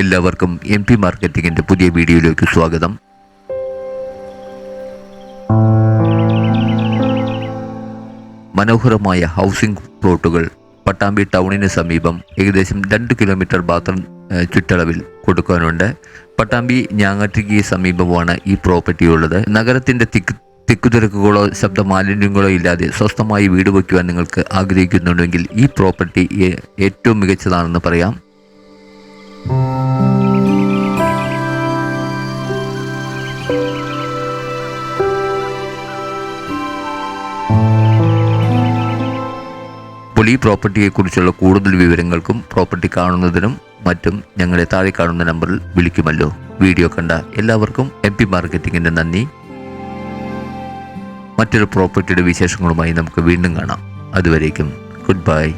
എല്ലാവർക്കും M P മാർക്കറ്റിങ്ങിന്റെ പുതിയ വീഡിയോയിലേക്ക് സ്വാഗതം. മനോഹരമായ ഹൗസിംഗ് പ്ലോട്ടുകൾ പട്ടാമ്പി ടൗണിന് സമീപം ഏകദേശം രണ്ട് കിലോമീറ്റർ ഏഹ്, ചുറ്റളവിൽ കൊടുക്കാനുണ്ട്. പട്ടാമ്പി ഞാങ്ങാട്ടിക്ക് സമീപമാണ് ഈ പ്രോപ്പർട്ടി ഉള്ളത്. നഗരത്തിന്റെ തിക്ക് തിക്കുതിരക്കുകളോ ശബ്ദ മാലിന്യങ്ങളോ ഇല്ലാതെ സ്വസ്ഥമായി വീട് വയ്ക്കുവാൻ നിങ്ങൾക്ക് ആഗ്രഹിക്കുന്നുണ്ടെങ്കിൽ ഈ പ്രോപ്പർട്ടി ഏറ്റവും മികച്ചതാണെന്ന് പറയാം. ഈ പ്രോപ്പർട്ടിയെക്കുറിച്ചുള്ള കൂടുതൽ വിവരങ്ങൾക്കും പ്രോപ്പർട്ടി കാണുന്നതിനും മറ്റും ഞങ്ങളെ താഴെ കാണുന്ന നമ്പറിൽ വിളിക്കുമല്ലോ. വീഡിയോ കണ്ട എല്ലാവർക്കും എം പി മാർക്കറ്റിംഗിന്റെ നന്ദി. മറ്റൊരു പ്രോപ്പർട്ടിയുടെ വിശേഷങ്ങളുമായി നമുക്ക് വീണ്ടും കാണാം. അതുവരേക്കും ഗുഡ് ബൈ.